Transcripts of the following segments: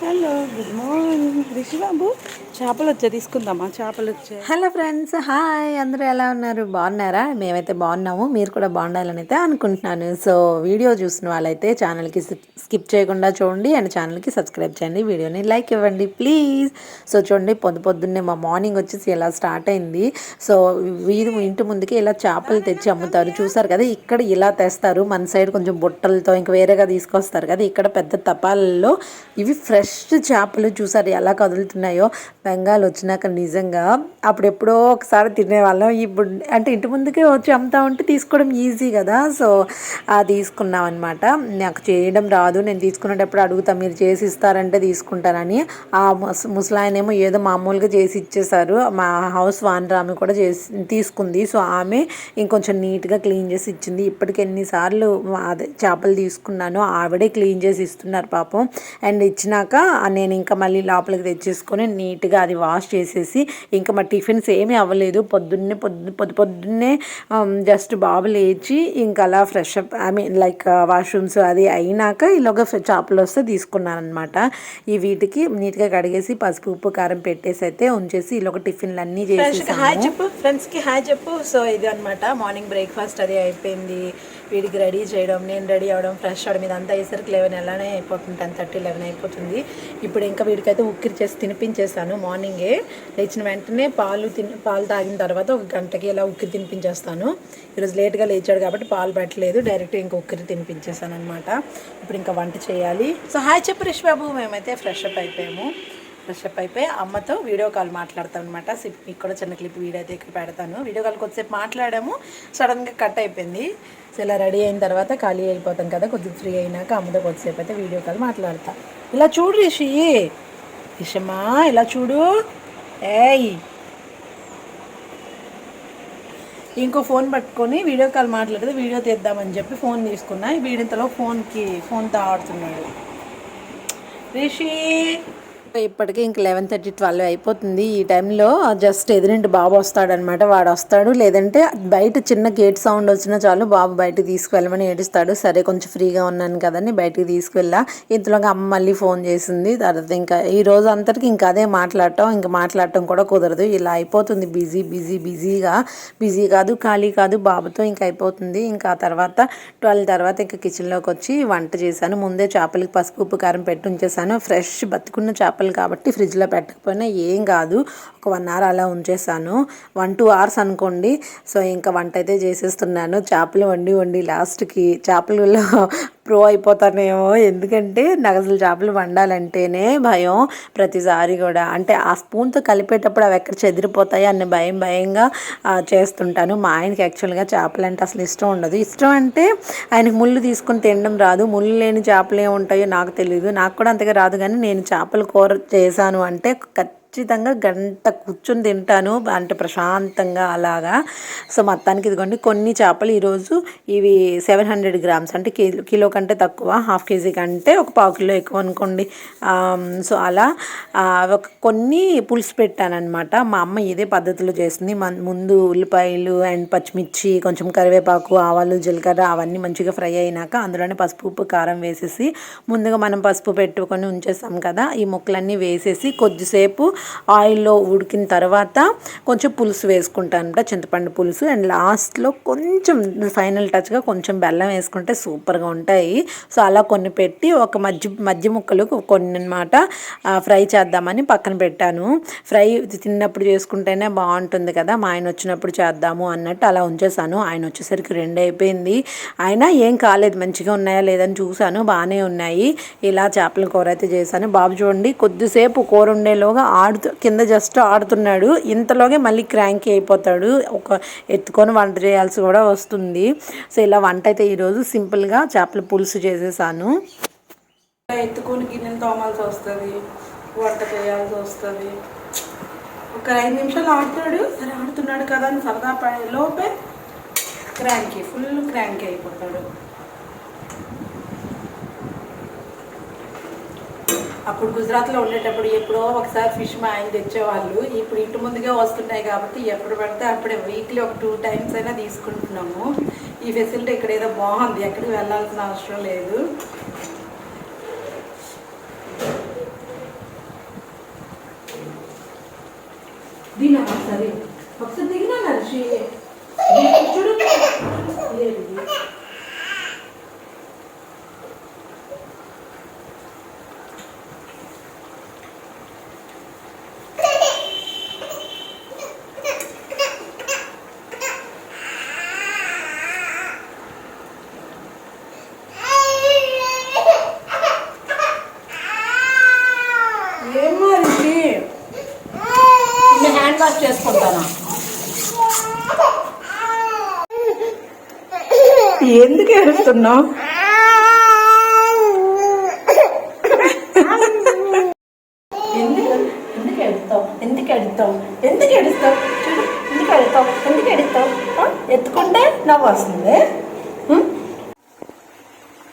Hello good morning. Rishi బాబు చేపలు వచ్చా తీసుకుందామా? చేపలు వచ్చాయి హలో ఫ్రెండ్స్ హాయ్. అందరూ ఎలా ఉన్నారు? బాగున్నారా? మేమైతే బాగున్నాము. మీరు కూడా బాగుండాలని అయితే అనుకుంటున్నాను. సో వీడియో చూసిన వాళ్ళైతే ఛానల్కి స్కిప్ చేయకుండా చూడండి అండ్ ఛానల్కి సబ్స్క్రైబ్ చేయండి. వీడియోని లైక్ ఇవ్వండి ప్లీజ్. సో చూడండి పొద్దు పొద్దున్నే మా మార్నింగ్ వచ్చేసి ఇలా స్టార్ట్ అయింది. సో వీధి ఇంటి ముందుకి ఇలా చేపలు తెచ్చి అమ్ముతారు. చూసారు కదా ఇక్కడ ఇలా తెస్తారు. మన సైడ్ కొంచెం బుట్టలతో ఇంకా వేరేగా తీసుకొస్తారు కదా ఇక్కడ పెద్ద తపాలలో ఇవి ఫ్రెష్ చేపలు చూసారు ఎలా కదులుతున్నాయో? బెంగాల్ వచ్చినాక నిజంగా అప్పుడు ఎప్పుడో ఒకసారి తినేవాళ్ళం. ఇప్పుడు అంటే ఇంటి ముందుకే వచ్చి అమ్ముతా ఉంటే తీసుకోవడం ఈజీ కదా. సో తీసుకున్నాం అనమాట నాకు చేయడం రాదు. నేను తీసుకునేటప్పుడు అడుగుతా మీరు చేసి ఇస్తారంటే తీసుకుంటానని ఆ ముస్ ముసలాయనేమో ఏదో మామూలుగా చేసి ఇచ్చేసారు మా హౌస్ వానర్ ఆమె కూడా చేసి తీసుకుంది. సో ఆమె ఇంకొంచెం నీట్గా క్లీన్ చేసి ఇచ్చింది. ఇప్పటికి ఎన్నిసార్లు అదే చేపలు తీసుకున్నాను ఆవిడే క్లీన్ చేసి ఇస్తున్నారు పాపం. అండ్ ఇచ్చినాక నేను ఇంకా మళ్ళీ లోపలికి తెచ్చేసుకొని నీట్గా అది వాష్ చేసేసి ఇంకా మా టిఫిన్స్ ఏమీ అవ్వలేదు. పొద్దున్నే పొద్దు పొద్దు పొద్దున్నే జస్ట్ బాబు లేచి ఇంకా అలా fresh up I mean like washrooms అది అయినాక ఇలాగ చేపలు వస్తే తీసుకున్నాను అనమాట ఈ వీటికి నీట్గా కడిగేసి పసుపు ఉప్పు కారం పెట్టేసి అయితే ఉంచేసి ఇలాగ టిఫిన్లు అన్నీ చేసి హాయ్ చెప్పు ఫ్రెండ్స్కి హాయ్ చెప్పు. సో ఇది అనమాట మార్నింగ్ బ్రేక్ఫాస్ట్ అది అయిపోయింది. వీడికి రెడీ చేయడం నేను రెడీ అవ్వడం ఫ్రెష్ అవ్వడం ఇదంతా అయ్యేసరికి లెవెన్ ఎలానే అయిపోతుంది టెన్ థర్టీ లెవెన్ అయిపోతుంది. ఇప్పుడు ఇంకా వీడికైతే ఉక్కిరి చేసి తినిపించేస్తాను మార్నింగే. లేచిన వెంటనే పాలు తిని పాలు తాగిన తర్వాత ఒక గంటకి ఇలా ఉక్కిరి తినిపించేస్తాను. ఈరోజు లేట్గా లేచాడు కాబట్టి పాలు పెట్టలేదు డైరెక్ట్ ఇంకా ఉక్కిరి తినిపించేసాను అనమాట ఇప్పుడు ఇంకా వంట చేయాలి. సో హాయ్ చెప్పు రిష్ బాబు మేమైతే ఫ్రెష్ అప్ అయిపోయాము. ఫ్రెష్ అప్ అయిపోయి అమ్మతో వీడియో కాల్ మాట్లాడతాను అనమాట మీకు కూడా చిన్న క్లిప్ వీడియో అయితే ఇక్కడ పెడతాను. వీడియో కాల్ కొద్దిసేపు మాట్లాడాము. సడన్గా కట్ అయిపోయింది. సో ఇలా రెడీ అయిన తర్వాత ఖాళీ అయిపోతాం కదా కొద్దిగా ఫ్రీ అయినాక అమ్మతో కొద్దిసేపు అయితే వీడియో కాల్ మాట్లాడతా. ఇలా చూడు రిషి. రిషమ్మా ఇలా చూడు. ఏయ్. ఇంకో ఫోన్ పట్టుకొని వీడియో కాల్ మాట్లాడితే వీడియో తీద్దామని చెప్పి ఫోన్ తీసుకున్నా. వీడింతలో ఫోన్కి ఫోన్తో ఆడుతున్నాడు రిషి. ఇప్పటికే ఇంక లెవెన్ థర్టీ ట్వెల్వ్ అయిపోతుంది. ఈ టైంలో జస్ట్ ఎదురింటి బాబు వస్తాడనమాట. వాడు వస్తాడు. లేదంటే బయట చిన్న గేట్ సౌండ్ వచ్చినా చాలు బాబు బయటకు తీసుకువెళ్ళమని ఏడుస్తాడు. సరే కొంచెం ఫ్రీగా ఉన్నాను కదని బయటకు తీసుకువెళ్ళా. ఇంతలోగా అమ్మ మళ్ళీ ఫోన్ చేసింది. తర్వాత ఇంకా ఈ రోజు అంతటికి ఇంకా అదే మాట్లాడటం ఇంకా మాట్లాడటం కూడా కుదరదు. ఇలా అయిపోతుంది. బిజీ బిజీ బిజీగా. బిజీ కాదు ఖాళీ కాదు బాబుతో ఇంకా అయిపోతుంది. ఇంకా ఆ తర్వాత ట్వెల్వ్ తర్వాత ఇంకా కిచెన్లోకి వచ్చి వంట చేశాను. ముందే చేపలకి పసుపు ఉప్పు కారం పెట్టి ఉంచేసాను ఫ్రెష్ బతుకున్న చేపలు కాబట్టి ఫ్రిడ్జ్లో పెట్టకపోయినా ఏం కాదు. ఒక వన్ అవర్ అలా ఉంచేసాను వన్ టూ అవర్స్ అనుకోండి. సో ఇంకా వంట అయితే చేసేస్తున్నాను. చేపలు వండి వండి లాస్ట్కి చేపలలో ప్రో అయిపోతానేమో. ఎందుకంటే నాకు అసలు చేపలు వండాలంటేనే భయం ప్రతిసారి కూడా. అంటే ఆ స్పూన్తో కలిపేటప్పుడు అవి ఎక్కడ చెదిరిపోతాయి అన్న భయం భయంగా చేస్తుంటాను. మా ఆయనకి యాక్చువల్గా చేపలు అంటే అసలు ఇష్టం ఉండదు. ఇష్టం అంటే ఆయనకి ముళ్ళు తీసుకొని తినడం రాదు. ముళ్ళు లేని చేపలు ఏముంటాయో నాకు తెలియదు నాకు కూడా అంతగా రాదు. కానీ నేను చేపల కూర చేశాను అంటే ఖచ్చితంగా గంట కూర్చొని తింటాను. అంటే ప్రశాంతంగా అలాగా. సో మొత్తానికి ఇదిగోండి కొన్ని చేపలు ఈరోజు ఇవి సెవెన్ హండ్రెడ్ గ్రామ్స్. అంటే కిలో కిలో కంటే తక్కువ హాఫ్ కేజీ కంటే ఒక పావు కిలో ఎక్కువ అనుకోండి. సో అలా ఒక కొన్ని పులుసు పెట్టానమాట మా అమ్మ ఇదే పద్ధతిలో చేసింది. ముందు ఉల్లిపాయలు అండ్ పచ్చిమిర్చి కొంచెం కరివేపాకు ఆవాలు జీలకర్ర అవన్నీ మంచిగా ఫ్రై అయినాక అందులోనే పసుపు ఉప్పు కారం వేసేసి ముందుగా మనం పసుపు పెట్టుకొని ఉంచేస్తాం కదా ఈ ముక్కలన్నీ వేసేసి కొద్దిసేపు ఆయిల్లో ఉడికిన తర్వాత కొంచెం పులుసు వేసుకుంటాను అనమాట చింతపండు పులుసు అండ్ లాస్ట్లో కొంచెం ఫైనల్ టచ్గా కొంచెం బెల్లం వేసుకుంటే సూపర్గా ఉంటాయి. సో అలా కొన్ని పెట్టి ఒక మధ్య మధ్య ముక్కలు కొన్ని అనమాట ఫ్రై చేద్దామని పక్కన పెట్టాను. ఫ్రై తిన్నప్పుడు చేసుకుంటేనే బాగుంటుంది కదా. మా ఆయన వచ్చినప్పుడు చేద్దాము అన్నట్టు అలా ఉంచేసాను ఆయన వచ్చేసరికి రెండు అయిపోయింది. ఆయన ఏం కాలేదు. మంచిగా ఉన్నాయా లేదని చూశాను. బాగానే ఉన్నాయి. ఇలా చేపల కూర అయితే చేశాను. బాబు చూడండి కొద్దిసేపు కూర ఉండేలోగా ఆడుతూ కింద జస్ట్ ఆడుతున్నాడు. ఇంతలోగే మళ్ళీ క్రాంకీ అయిపోతాడు. ఒక ఎత్తుకొని వంట చేయాల్సి కూడా వస్తుంది. సో ఇలా వంట అయితే ఈరోజు సింపుల్గా చేపల పులుసు చేసేసాను. ఎత్తుకొని గిన్నెలు తోమాల్సి వస్తుంది. వంట చేయాల్సి వస్తుంది. ఒక ఐదు నిమిషాలు ఆడుతున్నాడు. సరే ఆడుతున్నాడు కదా అని సరదా లోపే క్రాంకీ ఫుల్ క్రాంకీ అయిపోతాడు. అప్పుడు గుజరాత్లో ఉండేటప్పుడు ఎప్పుడో ఒకసారి ఫిష్ మా ఆయన తెచ్చేవాళ్ళు. ఇప్పుడు ఇంటి ముందుగా వస్తున్నాయి కాబట్టి ఎప్పుడు పడితే అప్పుడే వీక్లీ ఒక టూ టైమ్స్ అయినా తీసుకుంటున్నాము. ఈ ఫెసిలిటీ ఇక్కడ ఏదో బాగుంది ఎక్కడికి వెళ్ళాల్సిన అవసరం లేదు. దీని సరే. చేసుకుంటాను ఎందుకు ఏడుస్తున్నావు? ఎందుకు? ఎందుకు ఎడుతావు ఎందుకు ఎడుతావు ఎందుకు ఎడుస్తావు చూడు ఎందుకు ఎడుతావు ఎందుకు ఎడుతావు ఆ? ఎత్తుకుంటే నవ్వు వస్తుంది?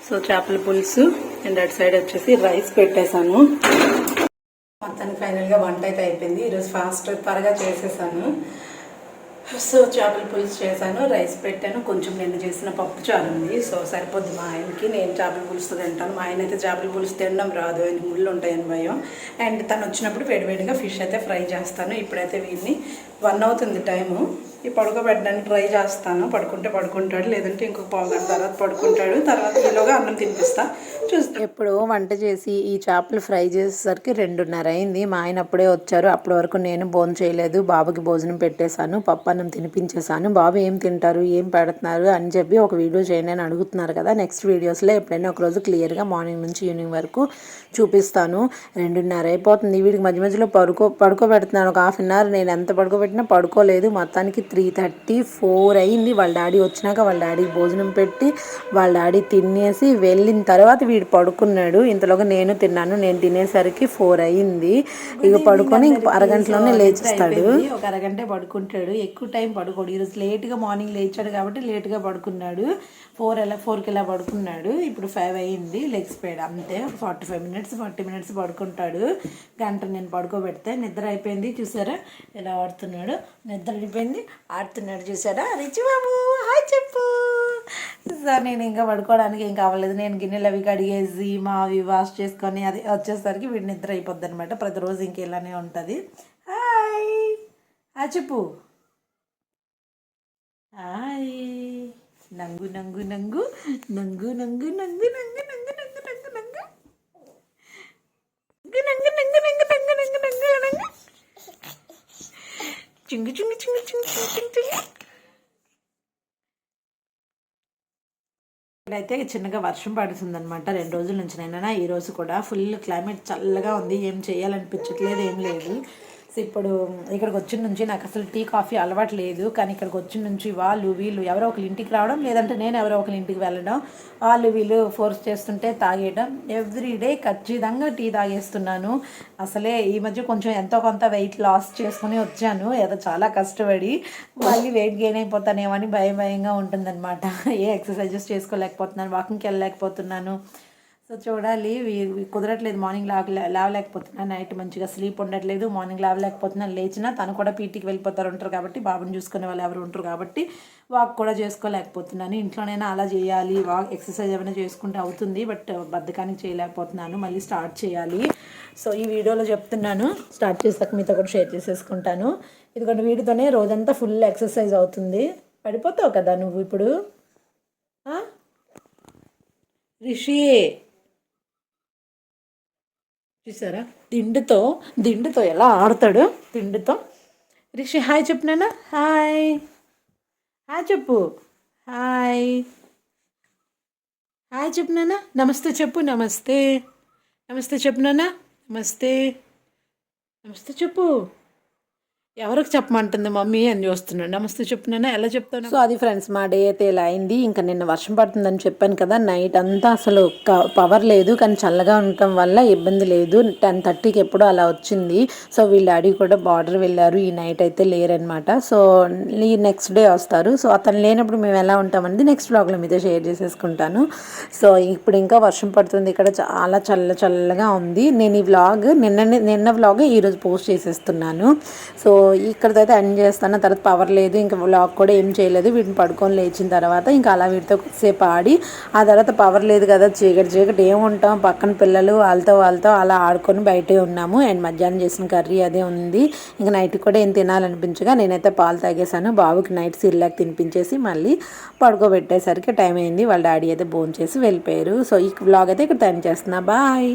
సో చేపల పులుసు అండ్ అటు సైడ్ వచ్చేసి రైస్ పెట్టేశాను. మొత్తానికి ఫైనల్గా వంట అయితే అయిపోయింది. ఈరోజు ఫాస్ట్ త్వరగా చేసేసాను. సో చేపల పులుసు చేశాను రైస్ పెట్టాను. కొంచెం నేను చేసిన పప్పు చారు ఉంది. సో సరిపోద్ది మా ఆయనకి. నేను చేపల పులుసు తింటాను. మా ఆయన అయితే చేపల పులుసు తినడం రాదు. ఆయన ముళ్ళు ఉంటాయని భయం. అండ్ తను వచ్చినప్పుడు వేడివేడిగా ఫిష్ అయితే ఫ్రై చేస్తాను. ఇప్పుడైతే వీడిని వన్ అవుతుంది టైము. ఈ పడుకోబెట్టడానికి ట్రై చేస్తాను. పడుకుంటే పడుకుంటాడు లేదంటే ఇంకొక పావుగంట తర్వాత పడుకుంటాడు. తర్వాత ఈలోగా అన్నం తినిపిస్తా. చూస్తా. ఎప్పుడు వంట చేసి ఈ చేపలు ఫ్రై చేసేసరికి రెండున్నర అయింది. మా ఆయన అప్పుడే వచ్చారు. అప్పటి వరకు నేను భోజనం చేయలేదు. బాబుకి భోజనం పెట్టేశాను. పప్పు అన్నం తినిపించేశాను. బాబు ఏం తింటారు? ఏం పెడుతున్నారు? అని చెప్పి ఒక వీడియో చేయండి అని అడుగుతున్నారు కదా. నెక్స్ట్ వీడియోస్లో ఎప్పుడైనా ఒకరోజు క్లియర్గా మార్నింగ్ నుంచి ఈవినింగ్ వరకు చూపిస్తాను. రెండున్నర అయిపోతుంది. వీడికి మధ్య మధ్యలో పడుకో పడుకోబెడుతున్నాను. ఒక హాఫ్ అన్ అవర్. నేను ఎంత పడుకోబెట్టినా పడుకోలేదు. మొత్తానికి త్రీ థర్టీ ఫోర్ అయింది. వాళ్ళ డాడీ వచ్చినాక వాళ్ళ డాడీకి భోజనం పెట్టి వాళ్ళ డాడీ తినేసి వెళ్ళిన తర్వాత వీడు పడుకున్నాడు. ఇంతలోగా నేను తిన్నాను. నేను తినేసరికి ఫోర్ అయింది. ఇక పడుకొని ఇంక అరగంటలోనే లేచిస్తాడు. ఒక అరగంట పడుకుంటాడు. ఎక్కువ టైం పడుకోడు. ఈరోజు లేట్గా మార్నింగ్ లేచాడు కాబట్టి లేట్గా పడుకున్నాడు. ఫోర్ ఎలా ఫోర్కి ఎలా పడుకున్నాడు? ఇప్పుడు ఫైవ్ అయ్యింది లెగ్స్ పేడ్ అంతే. Forty five minutes forty minutes పడుకుంటాడు. గంట నేను పడుకోబెడితే నిద్ర అయిపోయింది. చూసారా? ఎలా ఆడుతున్నాడు? నిద్ర అయిపోయింది. ఆడుతున్నాడు చూసారా రిచి బాబు హాయ్ చెప్పు సార్ నేను ఇంకా పడుకోవడానికి ఏం కావలేదు నేను గిన్నెలు అవి కడిగేసి మా అవి వాష్ చేసుకొని అది వచ్చేసరికి వీడి నిద్ర అయిపోద్ది అనమాట ప్రతిరోజు ఇంకెలానే ఉంటుంది హాయ్ ఆ చెప్పు హాయ్ నంగు నంగు నంగు నంగు నంగు నంగు నంగు నంగు నంగు నంగు నంగు నంగు నంగు నంగు నంగు నంగు నంగు నంగు నంగు చింగు చింగు చింగు చింగు చింగు చింగు ఇక్కడైతే చిన్నగా వర్షం పడుతుందనమాట రెండు రోజుల నుంచి నైనా ఈ రోజు కూడా ఫుల్ క్లైమేట్ చల్లగా ఉంది. ఏం చేయాలనిపించట్లేదు ఏం లేదు. సో ఇప్పుడు ఇక్కడికి వచ్చిన నుంచి నాకు అసలు టీ కాఫీ అలవాటు లేదు. కానీ ఇక్కడికి వచ్చిన నుంచి వాళ్ళు వీళ్ళు ఎవరో ఒకరి ఇంటికి రావడం లేదంటే నేను ఎవరో ఒకరి ఇంటికి వెళ్ళడం వాళ్ళు వీళ్ళు ఫోర్స్ చేస్తుంటే తాగేయడం ఎవ్రీ డే ఖచ్చితంగా టీ తాగేస్తున్నాను. అసలే ఈ మధ్య కొంచెం ఎంతో కొంత వెయిట్ లాస్ చేసుకుని వచ్చాను. ఏదో చాలా కష్టపడి మళ్ళీ వెయిట్ గెయిన్ అయిపోతానేమో అని భయం భయంగా ఉంటుందన్నమాట. ఏ ఎక్సర్సైజెస్ చేసుకోలేకపోతున్నాను వాకింగ్కి వెళ్ళలేకపోతున్నాను. సో చూడాలి కుదరట్లేదు మార్నింగ్ లేవ లేవలేకపోతున్నాను నైట్ మంచిగా స్లీప్ ఉండట్లేదు మార్నింగ్ లేవలేకపోతున్నా లేచినా తను కూడా పీటీకి వెళ్ళిపోతారు ఉంటారు కాబట్టి బాబుని చూసుకునే వాళ్ళు ఎవరు ఉంటారు కాబట్టి వాక్ కూడా చేసుకోలేకపోతున్నాను. ఇంట్లోనైనా అలా చేయాలి వాక్ ఎక్సర్సైజ్ ఏమైనా చేసుకుంటే అవుతుంది బట్ బద్దకానికి చేయలేకపోతున్నాను. మళ్ళీ స్టార్ట్ చేయాలి. సో ఈ వీడియోలో చెప్తున్నాను. స్టార్ట్ చేసాక మీతో కూడా షేర్ చేసేసుకుంటాను. ఇదిగోండి వీటితోనే రోజంతా ఫుల్ ఎక్సర్సైజ్ అవుతుంది. పడిపోతావు కదా నువ్వు ఇప్పుడు? రిషి! చూసారా? దిండుతో దిండుతో ఎలా ఆడతాడు? దిండుతో. రిషి హాయ్ చెప్పు నాన్న. హాయ్. హాయ్ చెప్పు. హాయ్. హాయ్ చెప్పు నాన్న. నమస్తే చెప్పు నమస్తే. నమస్తే చెప్పు నాన్న. నమస్తే. నమస్తే చెప్పు. ఎవరికి చెప్పమంటుంది మమ్మీ అని చూస్తున్నాడు నమస్తే చెప్తున్నాను ఎలా చెప్తాను? సో అది ఫ్రెండ్స్ మా డే అయితే ఇలా అయింది. ఇంకా నిన్న వర్షం పడుతుందని చెప్పాను కదా నైట్ అంతా అసలు పవర్ లేదు. కానీ చల్లగా ఉండటం వల్ల ఇబ్బంది లేదు. టెన్ థర్టీకి ఎప్పుడో అలా వచ్చింది. సో వీళ్ళ డాడీ కూడా బార్డర్ వెళ్ళారు. ఈ నైట్ అయితే లేరనమాట సో ఈ నెక్స్ట్ డే వస్తారు. సో అతను లేనప్పుడు మేము ఎలా ఉంటామనేది నెక్స్ట్ బ్లాగ్లో మీతో షేర్ చేసేసుకుంటాను. సో ఇప్పుడు ఇంకా వర్షం పడుతుంది. ఇక్కడ చాలా చల్ల చల్లగా ఉంది. నేను ఈ వ్లాగ్ నిన్న నిన్న వ్లాగ్ ఈరోజు పోస్ట్ చేసేస్తున్నాను. సో ఇక్కడైతే అయితే ఎండ్ చేస్తాను. తర్వాత పవర్ లేదు. ఇంకా వ్లాగ్ కూడా ఏం చేయలేదు. వీటిని పడుకొని లేచిన తర్వాత ఇంకా అలా వీటితో కొద్దిసేపు ఆడి ఆ తర్వాత పవర్ లేదు కదా చీకటి చీకటి ఏం ఉంటాం? పక్కన పిల్లలు వాళ్ళతో వాళ్ళతో అలా ఆడుకొని బయటే ఉన్నాము. అండ్ మధ్యాహ్నం చేసిన కర్రీ అదే ఉంది. ఇంకా నైట్ కూడా ఏం తినాలనిపించగా నేనైతే పాలు తాగేసాను బాబుకి నైట్ సిర్లాక్ తినిపించేసి మళ్ళీ పడుకోబెట్టేసరికి టైం అయింది. వాళ్ళ డాడీ అయితే భోంచేసి చేసి వెళ్ళిపోయారు. సో ఈ వ్లాగ్ అయితే ఇక్కడ టైం చేస్తున్నా. బాయ్